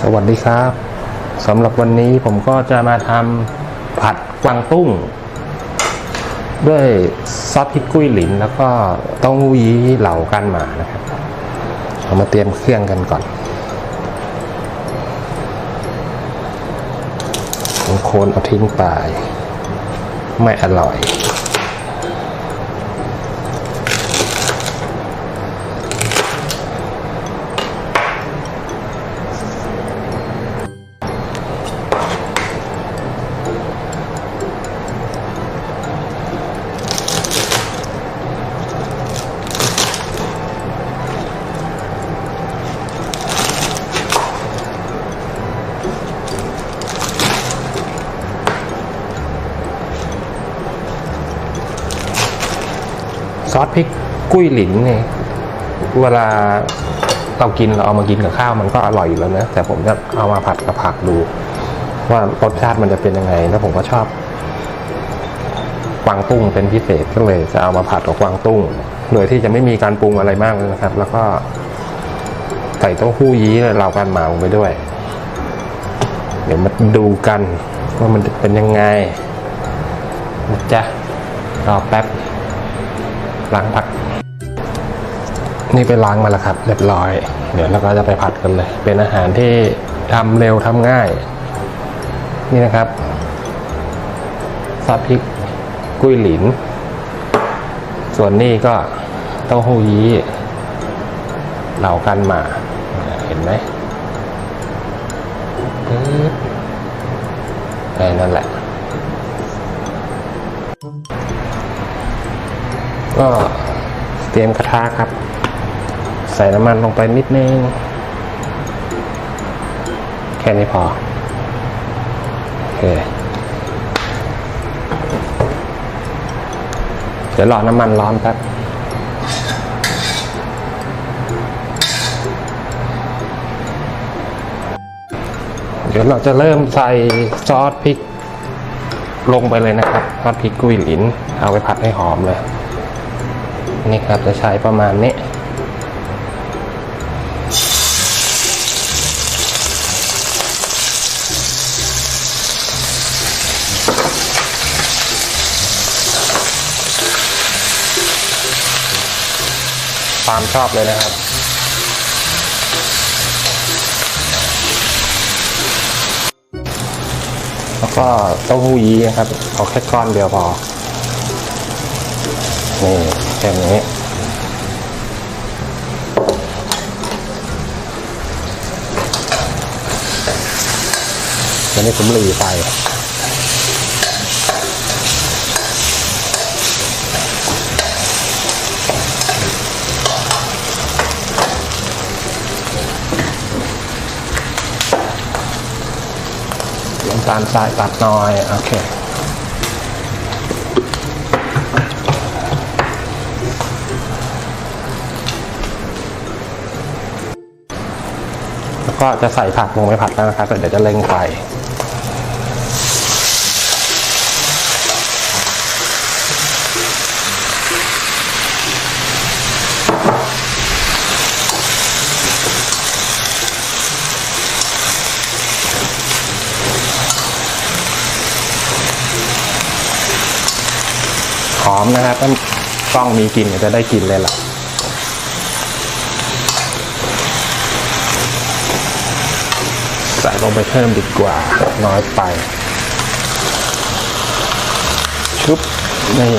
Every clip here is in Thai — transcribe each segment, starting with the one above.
สวัสดีครับสำหรับวันนี้ผมก็จะมาทำผัดกวางตุ้ง ด้วยซอสพริกกุ้ยหลิน แล้วก็เต้าหู้ยี้เหล่ากันหมานะครับเอามาเตรียมเครื่องกันก่อนโคนเอาทิ้งไป ไม่อร่อย ซอสพริกกุ้ยหลินเนี่ยเวลาเรากินเราเอามากินกับข้าวมันก็อร่อยอยู่แล้วนะ แต่ผมจะเอามาผัดกับผักดู ว่ารสชาติมันจะเป็นยังไง แล้วผมก็ชอบกวางตุ้งเป็นพิเศษก็เลยจะเอามาผัดกับกวางตุ้ง โดยที่จะไม่มีการปรุงอะไรมากเลยนะครับ แล้วก็ใส่เต้าหู้ยี้เรากันหมาลงไปด้วย เดี๋ยวมาดูกันว่ามันเป็นยังไงนะจ๊ะรอแป๊บ ล้างผัก นี่ไปล้างมาแล้วครับ เรียบร้อย เดี๋ยวเราก็จะไปผัดกันเลย เป็นอาหารที่ทำเร็วทำง่าย นี่นะครับซอสพริกกุ้ยหลิน ส่วนนี้ก็เต้าหู้ยี้เหล่ากันหมา เห็นไหมปึ๊บนั่นแหละ ก็เตรียมกระทะครับ ใส่น้ำมันลงไปนิดนึง แค่นี้พอ โอเค เดี๋ยวรอน้ำมันร้อนแป๊บเดี๋ยวเราจะเริ่มใส่ซอสพริกลงไปเลยนะครับซอสพริกกุยหลิน เอาไปผัดให้หอมเลย นี่ครับจะใช้ประมาณนี้ ความชอบเลยนะครับแล้วก็เต้าหู้ยี้นะครับเอาแค่ก้อนเดียวพอ นี่แค่นี้ตอนนี้ผมหลีไฟน้ำตาลทรายตัดน่อย โอเค ก็จะใส่ผักลงไปผัดแล้วนะครับเดี๋ยวจะเร่งไฟหอมนะครับถ้ากล้องมีกลิ่นจะได้กลิ่นเลยล่ะ ใส่ลงไปเพิ่มดีกว่าน้อยไป ชุบนี่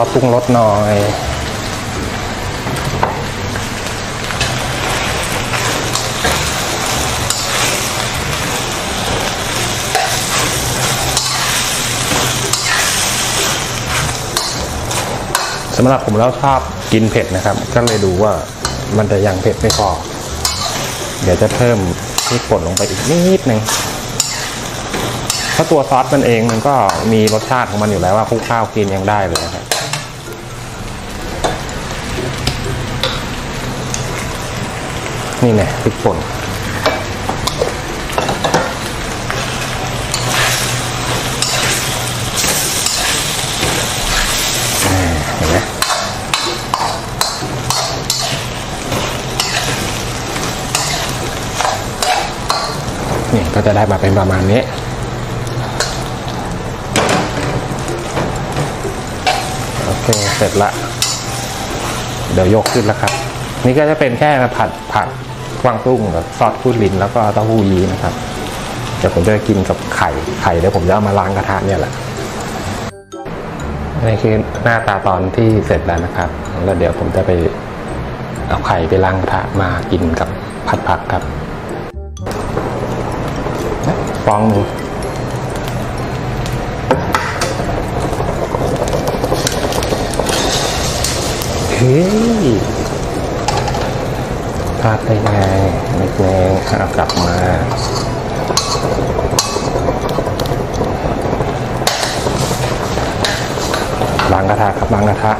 อสปรุงรสหน่อยสำหรับผมแล้วชอบกินเผ็ดนะครับ ก็เลยดูว่ามันจะยังเผ็ดไม่พอ เดี๋ยวจะเพิ่มพริกป่นลงไปอีกนิดนึงเพราะตัวซอสมันเองมันก็มีรสชาติของมันอยู่แล้วว่าคลุกข้าวกินยังได้เลยครับ นี่แน่พริกป่นเห็นไหมนี่ก็จะได้มาเป็นประมาณนี้โอเคเสร็จละ เดี๋ยวยกขึ้นแล้วครับ นี่ก็จะเป็นแค่ผัดผัก กวางตุ้งกับซอสฟูดลินแล้วก็เต้าหู้ยี้นะครับ เดี๋ยวผมจะกินกับไข่ไข่เดี๋ยวผมจะเอามาล้างกระทะเนี่ยแหละนี่คือหน้าตาตอนที่เสร็จแล้วนะครับ แล้วเดี๋ยวผมจะไปเอาไข่ไปล้างกระทะมากินกับผัดผักครับฟองหนึ่งเฮ้ยาดได้ไงนิดนึงเอากลับมา ล้างกระทะครับล้างกระทะ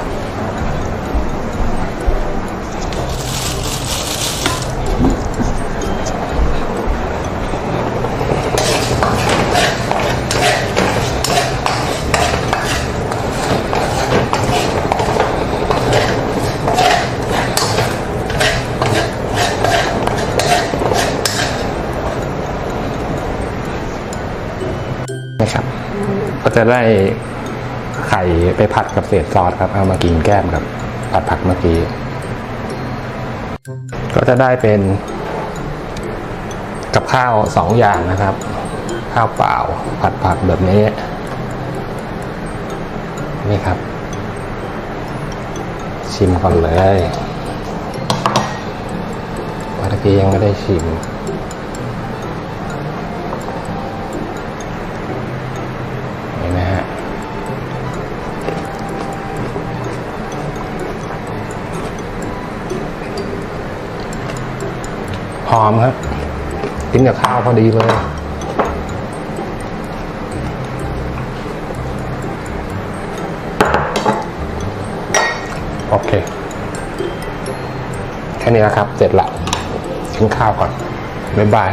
ก็จะได้ไข่ไปผัดกับเศษซอสครับ เอามากินแก้มกับผัดผักเมื่อกี้ ก็จะได้เป็น กับข้าวสองอย่างนะครับ ข้าวเปล่าผัดผักแบบนี้ นี่ครับ ชิมก่อนเลยเมื่อกี้ยังไม่ได้ชิม อมครับ กินกับข้าวพอดีเลยโอเค แค่นี้นะครับ เสร็จละกินข้าวก่อน บ๊ายบาย